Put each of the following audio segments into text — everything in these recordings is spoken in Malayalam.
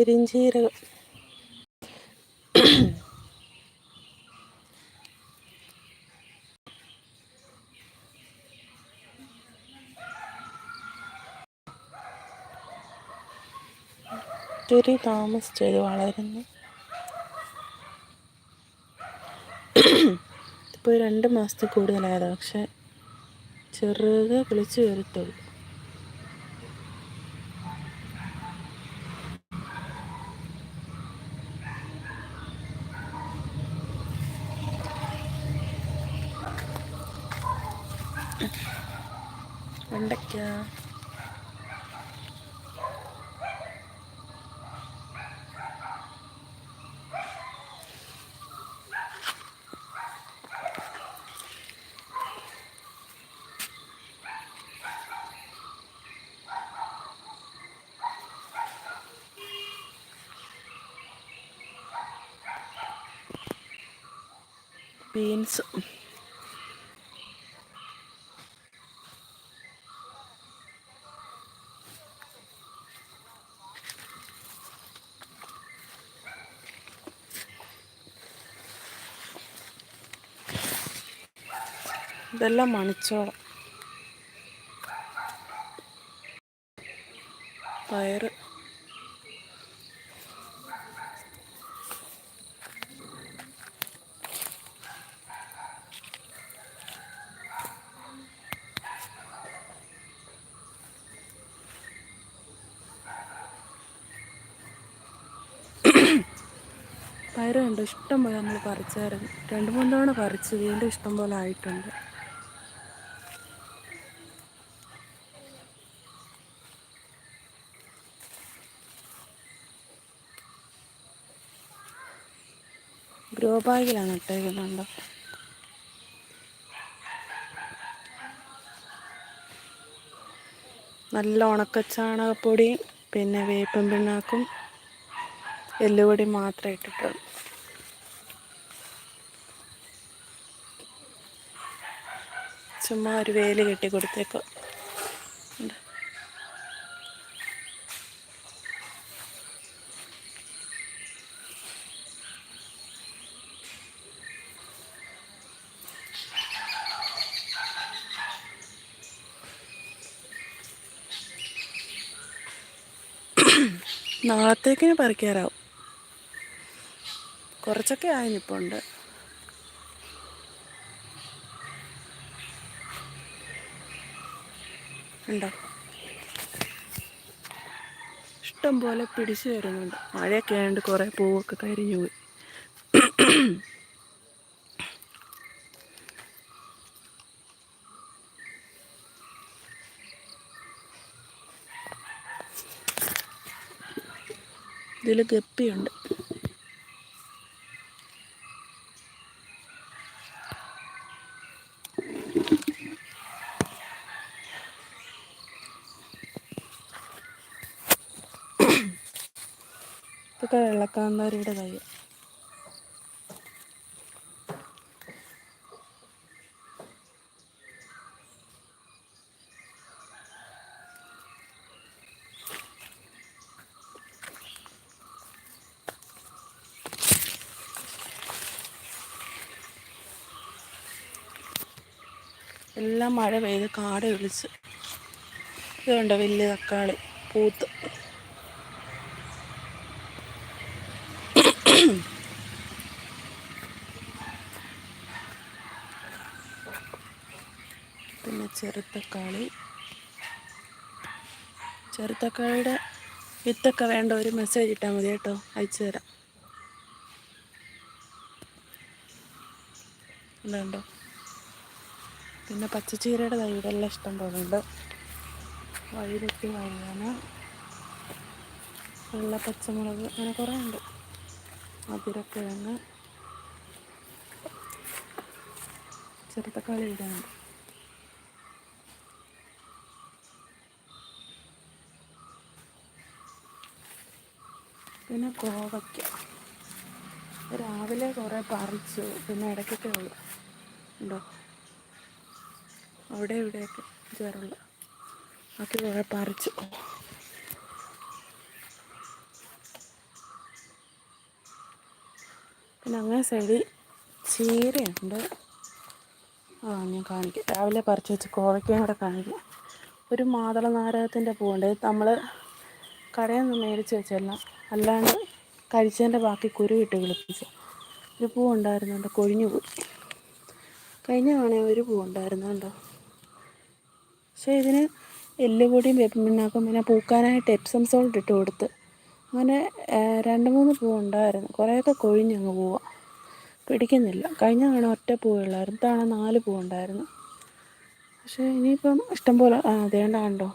പെരിഞ്ചീരകം. ഒത്തിരി താമസിച്ചത് വളരുന്നു. ഇപ്പോൾ രണ്ട് മാസത്തിൽ കൂടുതലായതാണ് പക്ഷെ ചെറുത് കിളിച്ച് വരത്തുള്ളൂ. ബീൻസ്. ഇതെല്ലാം മണിച്ചോളം. പയറ്. പയറ് കണ്ടു? ഇഷ്ടം പോലെ നമ്മൾ പറിച്ചായിരുന്നു. രണ്ട് മൂന്ന് തവണ പറിച്ച്. വീണ്ടും ഇഷ്ടം പോലെ ആയിട്ടുണ്ട്. ഗ്രോ ബാഗിലാണ് ഇട്ടേക്കുന്നുണ്ടോ. നല്ല ഉണക്കച്ചാണകപ്പൊടിയും പിന്നെ വേപ്പം പിണ്ണാക്കും എല്ലുപൊടി മാത്രമേ ഇട്ടിട്ടുള്ളൂ ചുമ്മാ ഒരു വേൽ കെട്ടി കൊടുത്തേക്കോ. നാളത്തേക്കിന് പറിക്കാറാവും. കുറച്ചൊക്കെ ആയിപ്പോൾ ഉണ്ട് ഉണ്ടോ? ഇഷ്ടം പോലെ പിടിച്ചു വരുന്നുണ്ട്. മഴയൊക്കെ ആയതുകൊണ്ട് കുറേ പൂവൊക്കെ കരിഞ്ഞു പോയി. ഇതിൽ ഗപ്പിയുണ്ട് ഇതൊക്കെ വെള്ളക്കാന്താരിയുടെ തൈ. എല്ലാം മഴ പെയ്ത് കാട് വിളിച്ച്. ഇതുണ്ട് വലിയ തക്കാളി? പൂത്ത് പിന്നെ ചെറുത്തക്കാളി ചെറുത്തക്കാളിയുടെ വിത്തൊക്കെ വേണ്ട ഒരു മെസ്സേജ് ഇട്ടാൽ മതി കേട്ടോ. അയച്ചു തരാം. ഉണ്ടോ പിന്നെ പച്ചച്ചീരയുടെ തൈകളെല്ലാം ഇഷ്ടം പോലെ ഉണ്ട് വഴിതെറ്റി വഴുതന വെള്ള പച്ചമുളക് അങ്ങനെ കുറേ ഉണ്ട്. മധുരക്കിഴങ്ങ് ചെറുത്തക്കാളി ഇടാനുണ്ട് പിന്നെ കോവയ്ക്ക. രാവിലെ കുറേ പറിച്ചു. പിന്നെ ഇടയ്ക്കൊക്കെ ഉള്ളു. ഉണ്ടോ? അവിടെ ഇവിടെയൊക്കെ ചേറുള്ള ബാക്കി കുറേ പറിച്ചു. പിന്നെ അങ്ങനെ സൈഡിൽ ചീരയുണ്ട്. ആ ഞാൻ കാണിക്കാം. രാവിലെ പറിച്ചു വെച്ച് കോവയ്ക്കയും കൂടെ കാണിക്കാം. ഒരു മാതള നാരകത്തിന്റെ പൂവുണ്ട് നമ്മൾ കടയിൽ നിന്ന് മേടിച്ച് വെച്ചല്ല അല്ലാണ്ട് കഴിച്ചതിന്റെ ബാക്കി കുരു ഇട്ട് കിളിപ്പിച്ച. ഒരു പൂ ഉണ്ടായിരുന്നുണ്ട് കൊഴിഞ്ഞു പോയി. കഴിഞ്ഞ തവണ ഒരു പൂ ഉണ്ടായിരുന്നുണ്ടോ പക്ഷേ ഇതിന് എല്ലുപൊടിയും വേപ്പിൻ പിണ്ണാക്കും പിന്നെ പൂക്കാനായിട്ട് എപ്സം സോൾട്ട് ഇട്ട് കൊടുത്ത്. അങ്ങനെ രണ്ട് മൂന്ന് പൂ ഉണ്ടായിരുന്നു. കുറേയൊക്കെ കൊഴിഞ്ഞങ്ങ് പോവാം. പിടിക്കുന്നില്ല. കഴിഞ്ഞ തവണ ഒറ്റ പൂവുള്ളായിരുന്നു തവണ നാല് പൂ ഉണ്ടായിരുന്നു. പക്ഷേ ഇനിയിപ്പം ഇഷ്ടംപോലെ ആ അതേണ്ടാണ്ടോ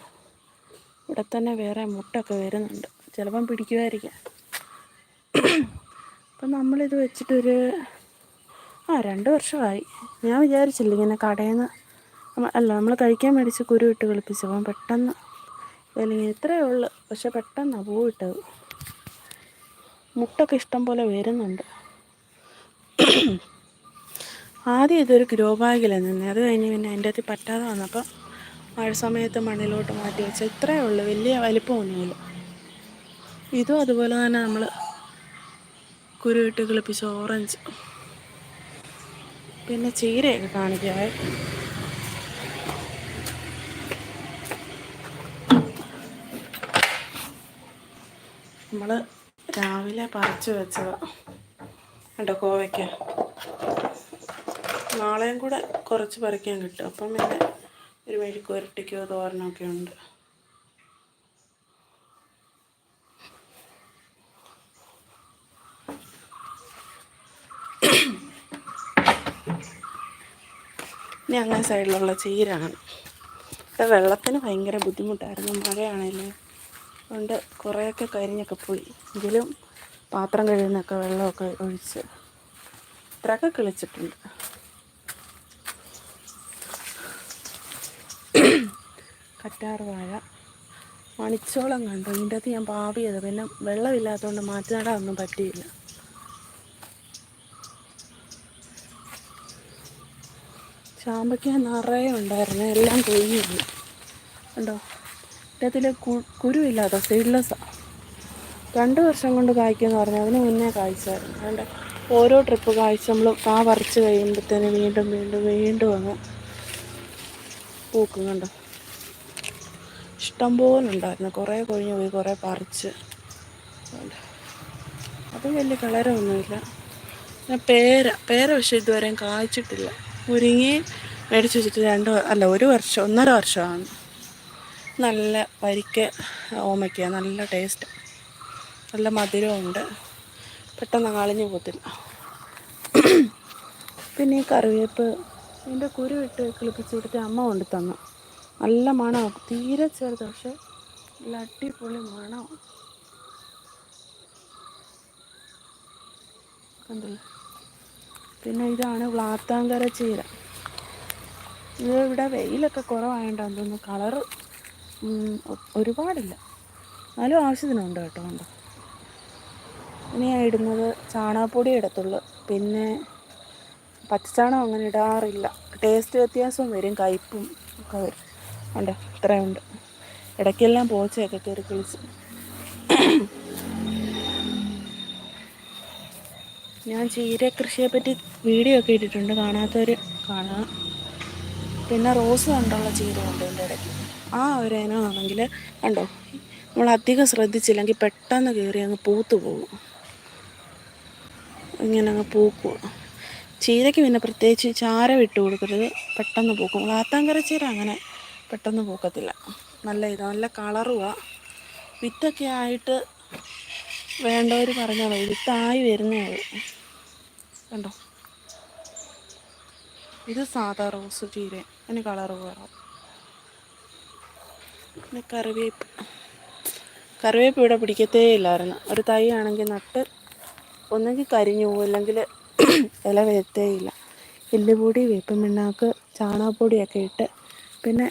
ഇവിടെ തന്നെ വേറെ മുട്ടൊക്കെ വരുന്നുണ്ട്. ചിലപ്പം പിടിക്കുമായിരിക്കാം. അപ്പം നമ്മളിത് വെച്ചിട്ടൊരു ആ രണ്ട് വർഷമായി. ഞാൻ വിചാരിച്ചില്ല ഇങ്ങനെ കടയിൽ നിന്ന് അല്ല നമ്മൾ കഴിക്കാൻ മേടിച്ച് കുരു ഇട്ട് കളിപ്പിച്ചപ്പം പെട്ടെന്ന് അല്ലെങ്കിൽ ഇത്രയേ ഉള്ളു. പക്ഷെ പെട്ടെന്നാണ് പൂവിട്ടത്. മുട്ടൊക്കെ ഇഷ്ടം പോലെ വരുന്നുണ്ട്. ആദ്യം ഇതൊരു ഗ്രോ ബാഗിലാണ് നിന്നെ. അത് കഴിഞ്ഞ് പിന്നെ അതിന്റെ അകത്ത് പറ്റാതെ വന്നപ്പോൾ മഴ സമയത്ത് മണ്ണിലോട്ട് മാറ്റി വെച്ചാൽ ഇത്രയേ ഉള്ളൂ. വലിയ വലിപ്പമൊന്നുമില്ല ഇതും അതുപോലെ തന്നെ നമ്മൾ കുരുവിട്ട് കിളിപ്പിച്ച ഓറഞ്ച്. പിന്നെ ചീരയൊക്കെ കാണിക്കാവേ നമ്മൾ രാവിലെ പറിച്ചു വെച്ചതാണ് കണ്ടോ കോവയ്ക്ക. നാളെയും കൂടെ കുറച്ച് പറിക്കാൻ കിട്ടും. അപ്പം പിന്നെ ഒരു മെഴുക്ക് ഉരട്ടിക്കോ തോരനൊക്കെ ഉണ്ട്. ഇനി അങ്ങനെ സൈഡിലുള്ള ചീരാണ്. ഇവിടെ വെള്ളത്തിന് ഭയങ്കര ബുദ്ധിമുട്ടായിരുന്നു. മഴയാണല്ലേ അതുകൊണ്ട് കുറേയൊക്കെ കരിഞ്ഞൊക്കെ പോയി. എങ്കിലും പാത്രം കഴുകുന്നൊക്കെ വെള്ളമൊക്കെ ഒഴിച്ച് ഇത്രയൊക്കെ കിളിച്ചിട്ടുണ്ട്. കറ്റാർ വാഴ. മണിച്ചോളം കണ്ടു. ഇതിന്റെ അകത്ത് ഞാൻ പാവിയത്. പിന്നെ വെള്ളമില്ലാത്തതുകൊണ്ട് മാറ്റി നടാനൊന്നും പറ്റിയില്ല. ചാമ്പയ്ക്ക നിറയെ ഉണ്ടായിരുന്നു. എല്ലാം കൊഴിഞ്ഞു ഉണ്ടോ ഇതിൽ കുരുവില്ലാത്ത സീഡ്ലെസ്സാണ് രണ്ട് വർഷം കൊണ്ട് കായ്ക്കുമെന്ന് പറഞ്ഞാൽ അതിന് മുന്നേ കായ്ച്ചായിരുന്നു. അതുകൊണ്ട് ഓരോ ട്രിപ്പ് കായ്ച്ച് നമ്മൾ കാ പറിച്ച് കഴിയുമ്പോഴത്തേന് വീണ്ടും വീണ്ടും വീണ്ടും അങ്ങ് പൂക്കും കണ്ടോ? ഇഷ്ടംപോലെ ഉണ്ടായിരുന്നു. കുറേ കൊഴിഞ്ഞ് പോയി കുറേ പറിച്ച്. അത് വലിയ കളരൊന്നുമില്ല. പിന്നെ പേര പേര പക്ഷേ ഇതുവരെയും കായ്ച്ചിട്ടില്ല. മുരിങ്ങി മേടിച്ച് വെച്ചിട്ട് രണ്ട് അല്ല ഒരു വർഷം ഒന്നര വർഷമാണ്. നല്ല വരിക്ക ഓമയ്ക്ക നല്ല ടേസ്റ്റ് നല്ല മധുരമുണ്ട് പെട്ടെന്ന് കളിഞ്ഞു പോകത്തില്ല. പിന്നെ ഈ കറിവേപ്പ് എന്റെ കുരു ഇട്ട് കിളിപ്പിച്ച് കൊടുത്ത് അമ്മ കൊണ്ട് തന്നു. നല്ല മണമാണ് തീരെ ചെറുത് പക്ഷെ നല്ല അടിപൊളി മണമാണ് കണ്ടില്ലേ. പിന്നെ ഇതാണ് വ്ളാത്താങ്കര ചീര. ഇത് ഇവിടെ വെയിലൊക്കെ കുറവായതുകൊണ്ടാണ് തോന്നുന്നു കളറ് ഒരുപാടില്ല. എന്നാലും ആവശ്യത്തിനുണ്ട് കേട്ടോ കണ്ടോ? ഇനി ഇടുന്നത് ചാണകപ്പൊടി ഇടത്തുള്ളൂ. പിന്നെ പച്ചച്ചാണകം അങ്ങനെ ഇടാറില്ല. ടേസ്റ്റ് വ്യത്യാസവും വരും കയ്പും ഒക്കെ വരും. ഉണ്ട് ഇത്രയുണ്ട്. ഇടയ്ക്കെല്ലാം പോച്ചയൊക്കെ കയറി കുളിച്ച്. ഞാൻ ചീര കൃഷിയെ പറ്റി വീഡിയോ ഒക്കെ ഇട്ടിട്ടുണ്ട്. കാണാത്തവർ കാണുക പിന്നെ റോസ് കണ്ടുള്ള ചീര ഉണ്ട് എന്റെ ഇടയ്ക്ക്. ആ ഒരു ഇനമാണെങ്കിൽ കണ്ടോ? നമ്മൾ അധികം ശ്രദ്ധിച്ചില്ലെങ്കിൽ പെട്ടെന്ന് കയറി അങ്ങ് പൂത്തു പോകും. ഇങ്ങനെ അങ്ങ് പൂക്കുക ചീരയ്ക്ക് പിന്നെ പ്രത്യേകിച്ച് ചാര വിട്ട് കൊടുക്കരുത്. പെട്ടെന്ന് പൂക്കും. വാത്താങ്കര ചീര അങ്ങനെ പെട്ടെന്ന് പൂക്കത്തില്ല. നല്ല ഇത് നല്ല കളറുക വിത്തൊക്കെ ആയിട്ട് വേണ്ടവർ പറഞ്ഞാൽ മതി വിത്തായി വരുന്നേ കണ്ടോ? ഇത് സാധാ റോസ് ചീര. അതിന് കളറ് വേണം പിന്നെ കറിവേപ്പ്. കറിവേപ്പ് ഇവിടെ പിടിക്കത്തേ ഇല്ലായിരുന്നു. ഒരു തൈ ആണെങ്കിൽ നട്ട് ഒന്നെങ്കിൽ കരിഞ്ഞു പോകും അല്ലെങ്കിൽ ഇല വരത്തേയില്ല എല്ലുപൊടി വേപ്പം പിണ്ണാക്ക് ചാണകപ്പൊടിയൊക്കെ ഇട്ട് പിന്നെ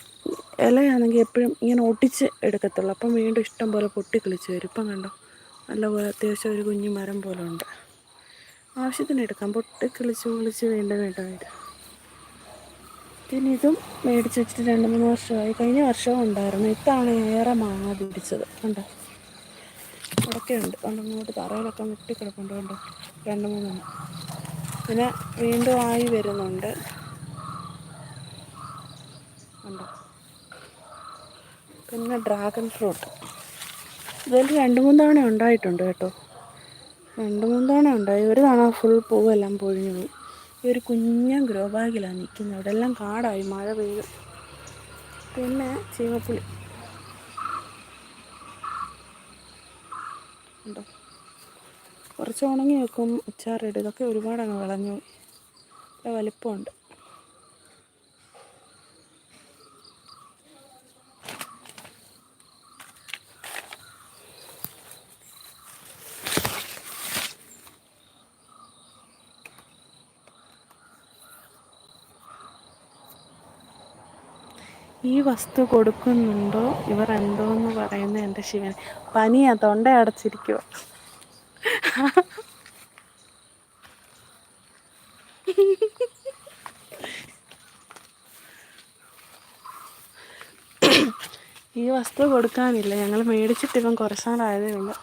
ഇലയാണെങ്കിൽ എപ്പോഴും ഇങ്ങനെ ഒട്ടിച്ച് എടുക്കത്തുള്ളൂ. അപ്പം വീണ്ടും ഇഷ്ടം പോലെ പൊട്ടിക്കിളിച്ച് വരും. ഇപ്പം കണ്ടോ? നല്ലപോലെ അത്യാവശ്യം ഒരു കുഞ്ഞു മരം പോലെ ഉണ്ട് ആവശ്യത്തിന് എടുക്കാം. പൊട്ടി കിളിച്ച് കുളിച്ച് വീണ്ടും വീണ്ടും വരും പിന്നെ ഇതും മേടിച്ച് വെച്ചിട്ട് രണ്ട് മൂന്ന് വർഷമായി. കഴിഞ്ഞ വർഷവും ഉണ്ടായിരുന്നു. ഇത്താണ് ഏറെ മാങ്ങ പിടിച്ചത്. കണ്ടോ? ഇവിടെയൊക്കെ ഉണ്ട് കണ്ടോ? ഇങ്ങോട്ട് തറയിലൊക്കെ മുട്ടിക്കിടപ്പുണ്ട്. കണ്ടോ? രണ്ട് മൂന്ന് പിന്നെ വീണ്ടും ആയി വരുന്നുണ്ട്. കണ്ടോ? പിന്നെ ഡ്രാഗൺ ഫ്രൂട്ട്. ഇതിൽ രണ്ട് മൂന്ന് തവണ ഉണ്ടായിട്ടുണ്ട് കേട്ടോ. രണ്ട് മൂന്ന് തവണ ഉണ്ടായി. ഒരു തവണ ഫുൾ പൂവെല്ലാം പൊഴിഞ്ഞു പോയി. ഈ ഒരു കുഞ്ഞൻ ഗ്രോ ബാഗിലാണ് നിൽക്കുന്നത്. അവിടെ എല്ലാം കാടായി. മഴ പെയ്യും പിന്നെ ചീമപ്പുളി. ഉണ്ടോ? കുറച്ച് ഉണങ്ങി വെക്കും ഉച്ചാറിടും ഇതൊക്കെ ഒരുപാട് അങ്ങ് വിളഞ്ഞു വലിപ്പമുണ്ട്. ഈ വസ്തു കൊടുക്കുന്നുണ്ടോ? ഇവർ എന്തോന്ന് പറയുന്ന എന്റെ ശിവൻ. പനിയാ തൊണ്ട അടച്ചിരിക്കുക ഈ വസ്തു കൊടുക്കാനില്ല. ഞങ്ങൾ മേടിച്ചിട്ട് ഇവൻ കുറച്ചാലായതേ ഉള്ളൂ.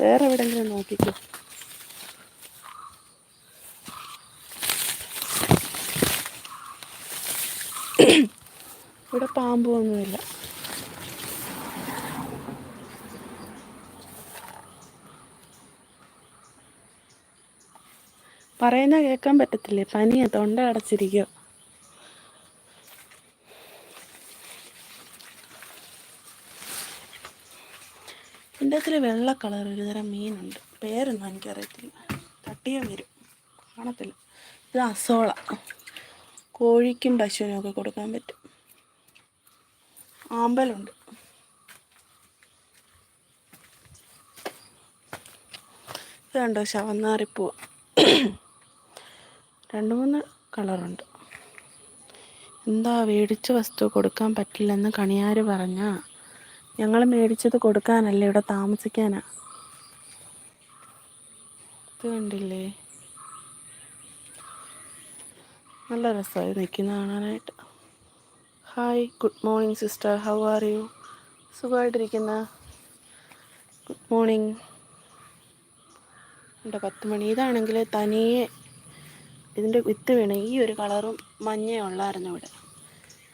വേറെ എവിടെയെങ്കിലും നോക്കിക്കോ ഇവിടെ പാമ്പൊന്നുമില്ല. പറയുന്ന കേൾക്കാൻ പറ്റത്തില്ലേ? പനിയ തൊണ്ട അടച്ചിരിക്കുക. എന്റെ അതിൽ വെള്ള കളർ ഒരു തരം മീനുണ്ട്. പേരൊന്നും എനിക്കറിയത്തില്ല. തട്ടിയാൽ വരും. കാണത്തില്ല. ഇത് അസോള. കോഴിക്കും പശുവിനും ഒക്കെ കൊടുക്കാൻ പറ്റും. ആമ്പലുണ്ട്. ഇത് കണ്ടോ? ശവന്നാറിപ്പൂ രണ്ട് മൂന്ന് കളറുണ്ട്. എന്താ മേടിച്ച വസ്തു കൊടുക്കാൻ പറ്റില്ലെന്ന് കണിയാർ പറഞ്ഞ? ഞങ്ങൾ മേടിച്ചത് കൊടുക്കാനല്ല ഇവിടെ താമസിക്കാനാ. ഇത് കണ്ടില്ലേ? നല്ല രസമായി നിൽക്കുന്ന കാണാനായിട്ട്. Hi good morning sister how are you സുഖമായിട്ടിരിക്കുന്ന. Good morning എന്റെ പത്ത് മണി? ഇതാണെങ്കിൽ തനിയെ ഇതിന്റെ വിത്ത് വീണ്. ഈ ഒരു കളറും മഞ്ഞയും ഉള്ളായിരുന്നു ഇവിടെ.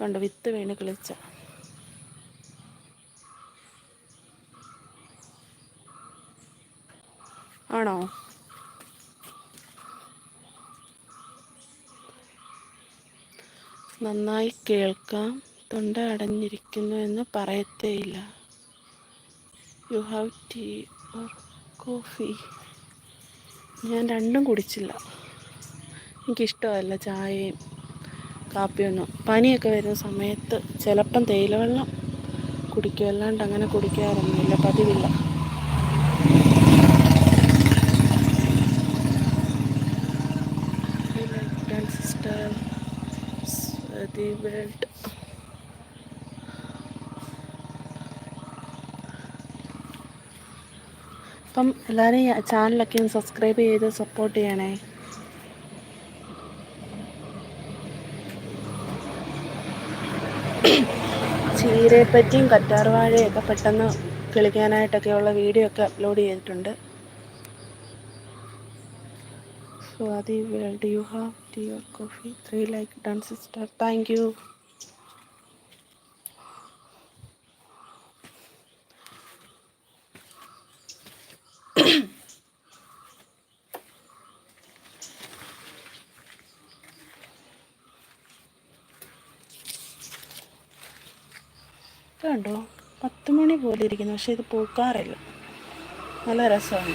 കണ്ട് വിത്ത് വീണ് കിളിച്ച. ആണോ? നന്നായി കേൾക്കാം. തൊണ്ട അടഞ്ഞിരിക്കുന്നു എന്ന് പറയത്തേയില്ല. You have tea or coffee ഞാൻ രണ്ടും കുടിച്ചില്ല. എനിക്കിഷ്ടമല്ല ചായയും കാപ്പിയൊന്നും. പനിയൊക്കെ വരുന്ന സമയത്ത് ചിലപ്പം തേയിലവെള്ളം കുടിക്കും. അല്ലാണ്ട് അങ്ങനെ കുടിക്കാറൊന്നുമില്ല. പതിവില്ല സിസ്റ്റർ the world അപ്പം എല്ലാവരും ചാനലൊക്കെ ഒന്ന് സബ്സ്ക്രൈബ് ചെയ്ത് സപ്പോർട്ട് ചെയ്യണേ. ചീരയെപ്പറ്റിയും കറ്റാർവാഴയൊക്കെ പെട്ടെന്ന് കിളിക്കാനായിട്ടൊക്കെയുള്ള വീഡിയോ ഒക്കെ അപ്ലോഡ് ചെയ്തിട്ടുണ്ട്. Swati, will do you have tea or coffee? Three like done, sister. Thank you. കണ്ടോ പത്ത് മണി പോലെ ഇരിക്കുന്നു പക്ഷെ ഇത് പൂക്കാറില്ല നല്ല രസമാണ്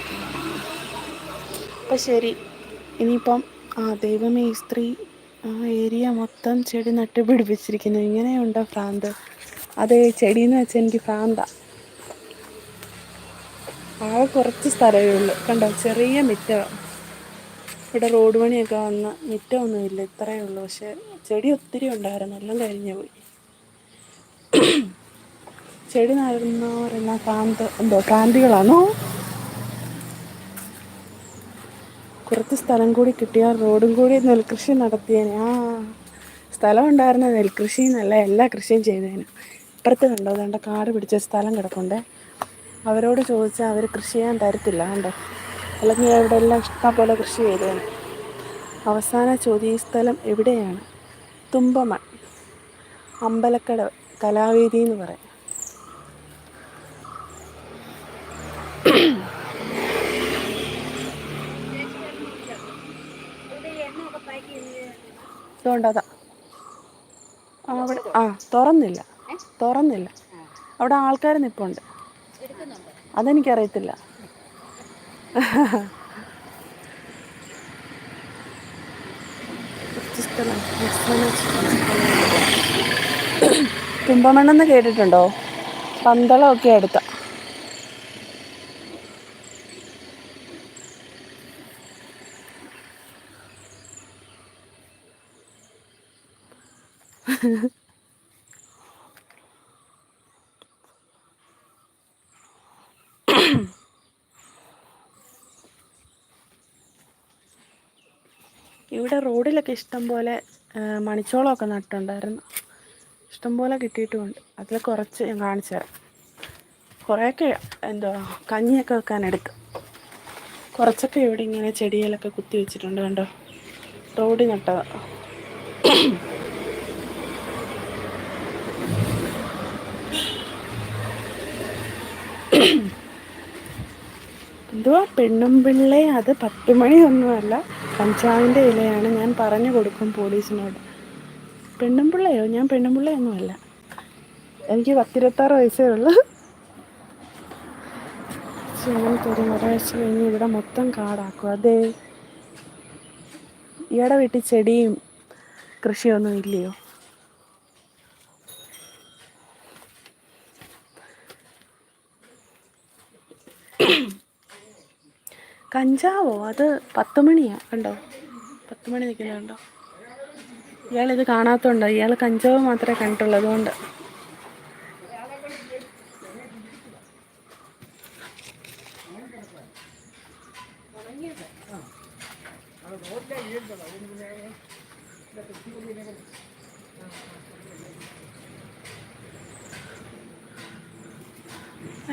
അപ്പം ശരി ഇനിയിപ്പം ആ ദൈവമേ ഈ സ്ത്രീ ആ ഏരിയ മൊത്തം ചെടി നട്ടുപിടിപ്പിച്ചിരിക്കുന്നു. ഇങ്ങനെയുണ്ടോ ഭ്രാന്ത്? അതെ ചെടിയെന്ന് വെച്ചാൽ എനിക്ക് ഭ്രാന്ത. ആകെ കുറച്ച് സ്ഥലമേ ഉള്ളൂ. കണ്ടോ ചെറിയ മിറ്റം. ഇവിടെ റോഡ് പണിയൊക്കെ മിറ്റ മിറ്റമൊന്നുമില്ല ഇത്രയേ ഉള്ളൂ. പക്ഷെ ചെടി ഒത്തിരി ഉണ്ടായിരുന്നു. എല്ലാം കഴിഞ്ഞു പോയി. ചെടി നടുന്നവരെല്ലാം ഭ്രാന്ത് എന്തോ ഭ്രാന്തികളാണോ? കുറച്ച് സ്ഥലം കൂടി കിട്ടിയാൽ റോഡും കൂടി നെൽകൃഷി നടത്തിയേനെ. ആ സ്ഥലം ഉണ്ടായിരുന്ന നെൽകൃഷി എന്നല്ല എല്ലാ കൃഷിയും ചെയ്തേനെ. ഇപ്പുറത്ത് കണ്ടോ അതുകൊണ്ട് കാട് പിടിച്ച സ്ഥലം കിടപ്പുണ്ട്. അവരോട് ചോദിച്ചാൽ അവർ കൃഷി ചെയ്യാൻ തരത്തില്ല കണ്ടോ? അല്ലെങ്കിൽ അവിടെ എല്ലാം ഇഷ്ടം പോലെ കൃഷി ചെയ്തേനെ. അവസാന ചോദ്യം ഈ സ്ഥലം എവിടെയാണ്? തുമ്പമൺ അമ്പലക്കട കലാവേദി എന്ന് പറയും. ഇതുകൊണ്ടതാ. അവിടെ ആ തുറന്നില്ല. തുറന്നില്ല. അവിടെ ആൾക്കാർ നിൽപ്പുണ്ട് അതെനിക്കറിയത്തില്ല. തുമ്പമണ്ണെന്ന് കേട്ടിട്ടുണ്ടോ? പന്തളമൊക്കെ അടുത്ത ഇവിടെ റോഡിലൊക്കെ ഇഷ്ടം പോലെ മണിച്ചോളമൊക്കെ നട്ടുണ്ടായിരുന്നു. ഇഷ്ടംപോലെ കിട്ടിയിട്ടുമുണ്ട്. അതിൽ കുറച്ച് ഞാൻ കാണിച്ചു തരാം. കുറേയൊക്കെ എന്തോ കഞ്ഞിയൊക്കെ വെക്കാൻ എടുക്കും കുറച്ചൊക്കെ ഇവിടെ ഇങ്ങനെ ചെടിയിലൊക്കെ കുത്തി വെച്ചിട്ടുണ്ട് കണ്ടോ? റോഡിൽ നട്ടത്. എന്തുവാ? പെണ്ണും പിള്ളേ അത് പത്തുമണിയൊന്നുമല്ല കഞ്ചാവിന്റെ ഇലയാണ് ഞാൻ പറഞ്ഞു കൊടുക്കും പോലീസിനോട്. പെണ്ണും പിള്ളയോ ഞാൻ പെണ്ണും പിള്ളയൊന്നുമല്ല എനിക്ക് പത്തിരുപത്താറ് വയസ്സേ ഉള്ളൂ. അങ്ങനത്തെ ഒരു ഒരാഴ്ച കഴിഞ്ഞ് ഇവിടെ മൊത്തം കാടാക്കും. അതെ ഇയാടെ വീട്ടിൽ ചെടിയും കൃഷിയൊന്നും ഇല്ലയോ? കഞ്ചാവോ? അത് പത്ത് മണിയാ കണ്ടോ? പത്ത് മണി നിൽക്കുന്നുണ്ടോ? ഇയാളിത് കാണാത്തോണ്ടോ. ഇയാൾ കഞ്ചാവ് മാത്രമേ കണ്ടിട്ടുള്ളൂ അതുകൊണ്ട്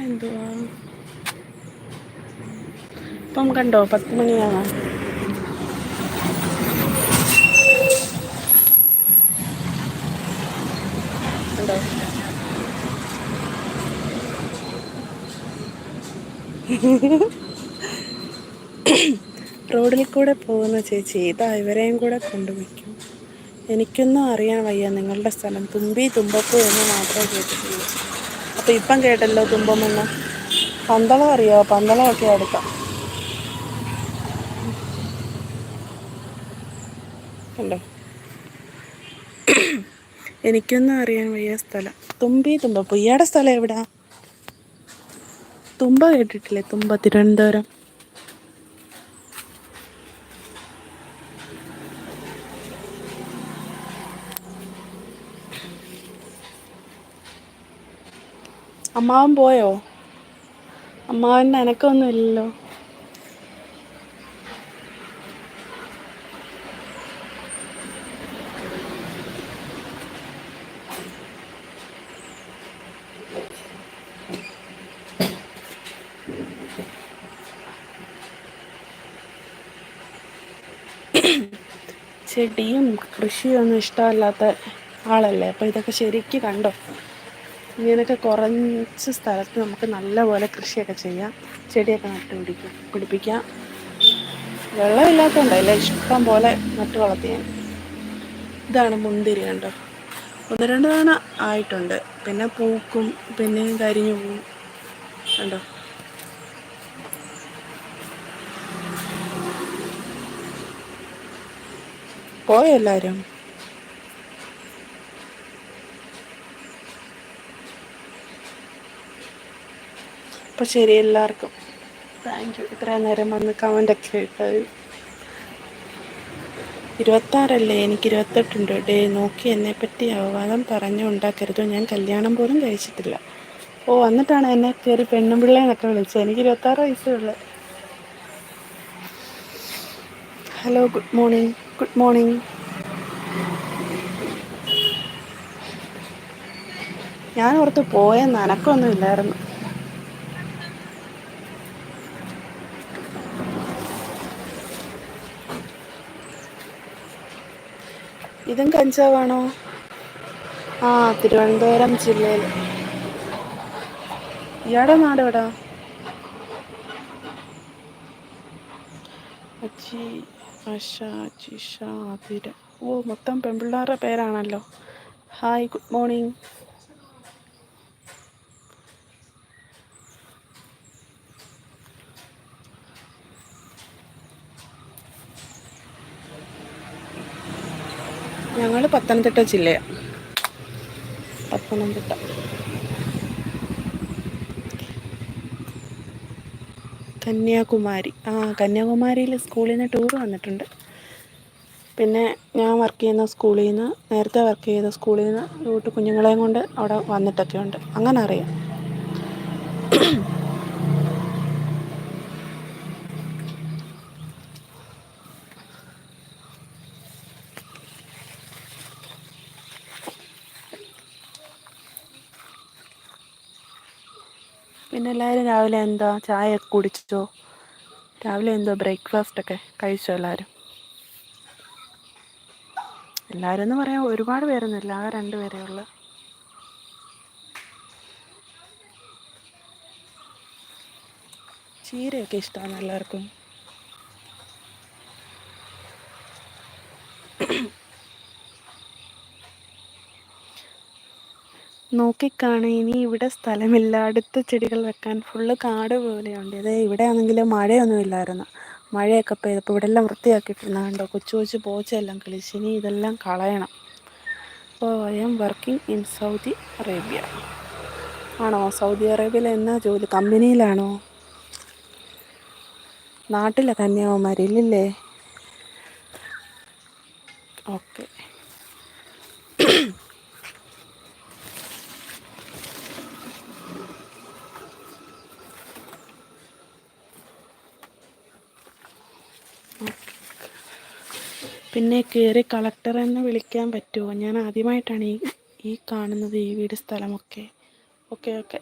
എന്തുവാ ഇപ്പം കണ്ടോ പത്ത് മണിയാണോ? കണ്ടോ റോഡിൽ കൂടെ പോകുന്ന ചേച്ചി ഇതാ ഇവരെയും കൂടെ കൊണ്ടുവയ്ക്കും. എനിക്കൊന്നും അറിയാൻ വയ്യ നിങ്ങളുടെ സ്ഥലം. തുമ്പി തുമ്പപ്പൂ എന്ന് മാത്രമേ കേട്ടിട്ടുള്ളൂ. അപ്പോൾ ഇപ്പം കേട്ടല്ലോ തുമ്പമെന്ന്. പന്തളം അറിയാമോ പന്തളമൊക്കെ അടുക്കാം കണ്ടോ? എനിക്കൊന്നും അറിയാൻ വയ്യ സ്ഥലം. തുമ്പി തുമ്പ. പൊയ്യാടെ സ്ഥലം എവിടാ? തുമ്പ കേട്ടിട്ടില്ലേ? തുമ്പ തിരുവനന്തപുരം. അമ്മാവൻ പോയോ? അമ്മാവൻ അനക്കൊന്നും ചെടിയും കൃഷിയൊന്നും ഇഷ്ടമല്ലാത്ത ആളല്ലേ? അപ്പോൾ ഇതൊക്കെ ശരിക്ക് കണ്ടോ? ഇങ്ങനെയൊക്കെ കുറച്ച് സ്ഥലത്ത് നമുക്ക് നല്ലപോലെ കൃഷിയൊക്കെ ചെയ്യാം. ചെടിയൊക്കെ നട്ട് പിടിക്കാം പിടിപ്പിക്കാം. വെള്ളമില്ലാത്തതുണ്ടല്ലേ ഇഷ്ടം പോലെ നട്ട് വളർത്തിയാൽ ഇതാണ് മുന്തിരി കണ്ടോ? ഒന്ന് രണ്ട് തവണ ആയിട്ടുണ്ട്. പിന്നെ പൂക്കും പിന്നെ കരിഞ്ഞു പോവും. കണ്ടോ? പോയോ എല്ലാവരും അപ്പോൾ ശരി എല്ലാവർക്കും. താങ്ക് യു ഇത്രയും നേരം വന്ന് കമന്റൊക്കെ ഇട്ടത്. ഇരുപത്താറല്ലേ? എനിക്ക് ഇരുപത്തെട്ടുണ്ട്. ഡേ നോക്കി എന്നെപ്പറ്റി അവവാദം പറഞ്ഞു ഉണ്ടാക്കരുത്. ഞാൻ കല്യാണം പോലും കഴിച്ചിട്ടില്ല. ഓ വന്നിട്ടാണ് എന്നെ കയറി പെണ്ണും പിള്ളേന്നൊക്കെ വിളിച്ചത്. എനിക്ക് ഇരുപത്താറ് വയസ്സേ ഉള്ളു. Hello good morning good morning ഞാൻ ഓർത്ത് പോയ നനക്കൊന്നും ഇല്ലായിരുന്നു. ഇതും കഞ്ചാവാണോ? ആ തിരുവനന്തപുരം ജില്ലയിൽ ഇയാടെ നാട് എവിടാ അച്ഛീ ആശ ജിഷ അതിര ഓ മൊത്തം പെൺപിള്ളേരുടെ പേരാണല്ലോ. ഹായ് ഗുഡ് മോർണിംഗ് ഞങ്ങൾ പത്തനംതിട്ട ജില്ലയാണ് പത്തനംതിട്ട. കന്യാകുമാരി. ആ കന്യാകുമാരിയിൽ സ്കൂളിൽ നിന്ന് ടൂർ വന്നിട്ടുണ്ട്. പിന്നെ ഞാൻ വർക്ക് ചെയ്യുന്ന സ്കൂളിൽ നിന്ന് നേരത്തെ വർക്ക് ചെയ്ത സ്കൂളിൽ നിന്ന് ഇങ്ങോട്ട് കുഞ്ഞുങ്ങളെയും കൊണ്ട് അവിടെ വന്നിട്ടൊക്കെ ഉണ്ട് അങ്ങനെ അറിയാം പിന്നെ എല്ലാവരും രാവിലെ എന്താ? ചായ കുടിച്ചോ? രാവിലെ എന്തോ ബ്രേക്ക്ഫാസ്റ്റ് ഒക്കെ കഴിച്ചോ എല്ലാവരും എല്ലാവരും എന്ന് പറയാൻ ഒരുപാട് പേരൊന്നുമില്ല ആ രണ്ട് പേരേ ഉള്ളു. ചീരയൊക്കെ ഇഷ്ടമാണ് എല്ലാവർക്കും. നോക്കിക്കാണ് ഇനി ഇവിടെ സ്ഥലമില്ല അടുത്ത ചെടികൾ വെക്കാൻ ഫുള്ള് കാട് പോലെയുണ്ട്. അതെ ഇവിടെ ആണെങ്കിൽ മഴയൊന്നും ഇല്ലായിരുന്നു മഴയൊക്കെ പെയ്തപ്പോൾ ഇവിടെ എല്ലാം വൃത്തിയാക്കിയിട്ടുണ്ട് കണ്ടോ കൊച്ചു കൊച്ചു പോച്ചെല്ലാം കളിച്ച്. ഇനി ഇതെല്ലാം കളയണം. അപ്പോൾ I am working in Saudi Arabia. ആണോ? സൗദി അറേബ്യയിൽ എന്നാ ജോലി? കമ്പനിയിലാണോ? നാട്ടിലെ കന്യാകുമാരി ഇല്ലല്ലേ ഓക്കെ. പിന്നെ കയറി കളക്ടർ കളക്ടറെന്ന് വിളിക്കാൻ പറ്റുമോ ഞാൻ ആദ്യമായിട്ടാണ് ഈ ഈ കാണുന്നത് ഈ വീട് സ്ഥലമൊക്കെ. Okay okay.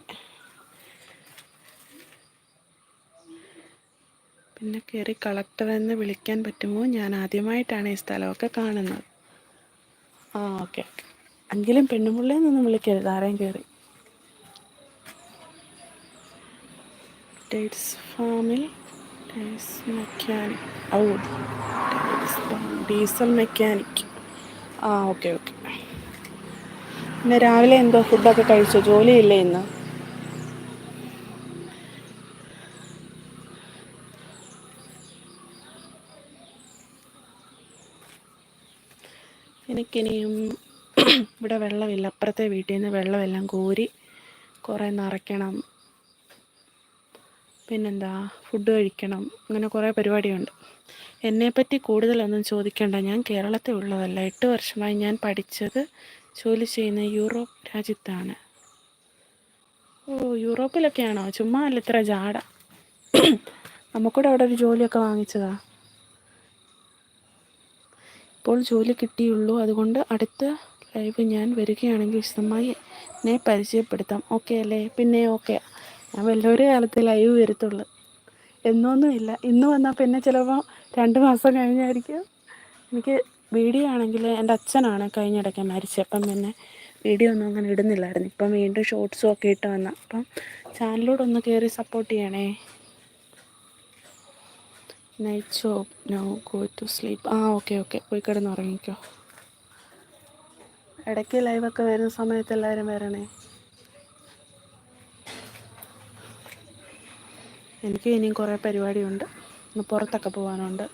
പിന്നെ കയറി കളക്ടർ കളക്ടറെന്ന് വിളിക്കാൻ പറ്റുമോ? ഞാൻ ആദ്യമായിട്ടാണ് ഈ സ്ഥലമൊക്കെ കാണുന്നത്. ആ ഓക്കെ ഓക്കെ. എങ്കിലും പെണ്ണുമുള്ളേന്നൊന്നും വിളിക്കരുത് ആരെയും കയറി ഡേറ്റ്സ് ഫാമിൽ dates mechanic or diesel mechanic. ആ ഓക്കെ ഓക്കെ. പിന്നെ രാവിലെ എന്തോ ഫുഡൊക്കെ കഴിച്ചോ? ജോലിയില്ലേ ഇന്ന്? എനിക്കിനിയും ഇവിടെ വെള്ളമില്ല. അപ്പുറത്തെ വീട്ടിൽ നിന്ന് വെള്ളമെല്ലാം കോരി കുറേ നിറയ്ക്കണം. പിന്നെന്താ ഫുഡ് കഴിക്കണം അങ്ങനെ കുറേ പരിപാടിയുണ്ട്. എന്നെപ്പറ്റി കൂടുതലൊന്നും ചോദിക്കേണ്ട. ഞാൻ കേരളത്തിൽ ഉള്ളതല്ല. എട്ട് വർഷമായി ഞാൻ പഠിച്ചത് ജോലി ചെയ്യുന്ന യൂറോപ്പ് രാജ്യത്താണ്. ഓ യൂറോപ്പിലൊക്കെയാണോ? ചുമ്മാ അല്ല ഇത്ര ജാട. നമുക്കൂടെ അവിടെ ഒരു ജോലിയൊക്കെ വാങ്ങിച്ചതാ. ഇപ്പോൾ ജോലി കിട്ടിയുള്ളൂ. അതുകൊണ്ട് അടുത്ത ലൈവ് ഞാൻ വരികയാണെങ്കിൽ വിശദമായി എന്നെ പരിചയപ്പെടുത്താം. ഓക്കെ അല്ലേ? പിന്നെ ഓക്കെ. ഞാൻ വല്ലൊരു കാലത്ത് ലൈവ് വരത്തുള്ളൂ എന്നൊന്നും ഇല്ല. ഇന്ന് വന്നാൽ പിന്നെ ചിലപ്പോൾ രണ്ട് മാസം കഴിഞ്ഞായിരിക്കും. എനിക്ക് വീഡിയോ ആണെങ്കിൽ എന്റെ അച്ഛനാണ് കഴിഞ്ഞിടയ്ക്ക് മരിച്ചത് അപ്പം പിന്നെ വീഡിയോ ഒന്നും അങ്ങനെ ഇടുന്നില്ലായിരുന്നു. ഇപ്പം വീണ്ടും ഷോർട്സും ഒക്കെ ഇട്ട് വന്ന. അപ്പം ചാനലിലൂടെ ഒന്ന് കയറി സപ്പോർട്ട് ചെയ്യണേ. Night shop no go to sleep ആ ഓക്കെ ഓക്കെ പോയി കിടന്ന് ഉറങ്ങിക്കോ ഇടയ്ക്ക് ലൈവൊക്കെ വരുന്ന സമയത്ത് എല്ലാവരും വരണേ. എനിക്ക് ഇനിയും കുറേ പരിപാടിയുണ്ട്. പുറത്തൊക്കെ പോകാനുണ്ട്.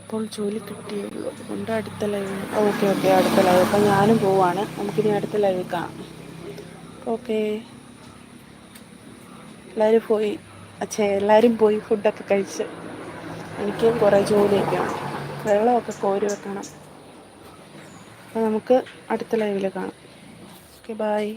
ഇപ്പോൾ ജോലി കിട്ടിയുള്ളൂ അതുകൊണ്ട് അടുത്ത ലൈവ് ഓക്കെ ഓക്കെ അടുത്ത ലൈവ് അപ്പം ഞാനും പോവാണ്. നമുക്കിനി അടുത്ത ലൈവ് കാണാം. ഓക്കെ. എല്ലാവരും പോയി. അച്ഛേ എല്ലാവരും പോയി ഫുഡൊക്കെ കഴിച്ച്. എനിക്കും കുറേ ജോലിയൊക്കെ ഉണ്ട്. വെള്ളമൊക്കെ കോരി വെക്കണം. അപ്പോൾ നമുക്ക് അടുത്ത ലൈവിൽ കാണാം. Okay bye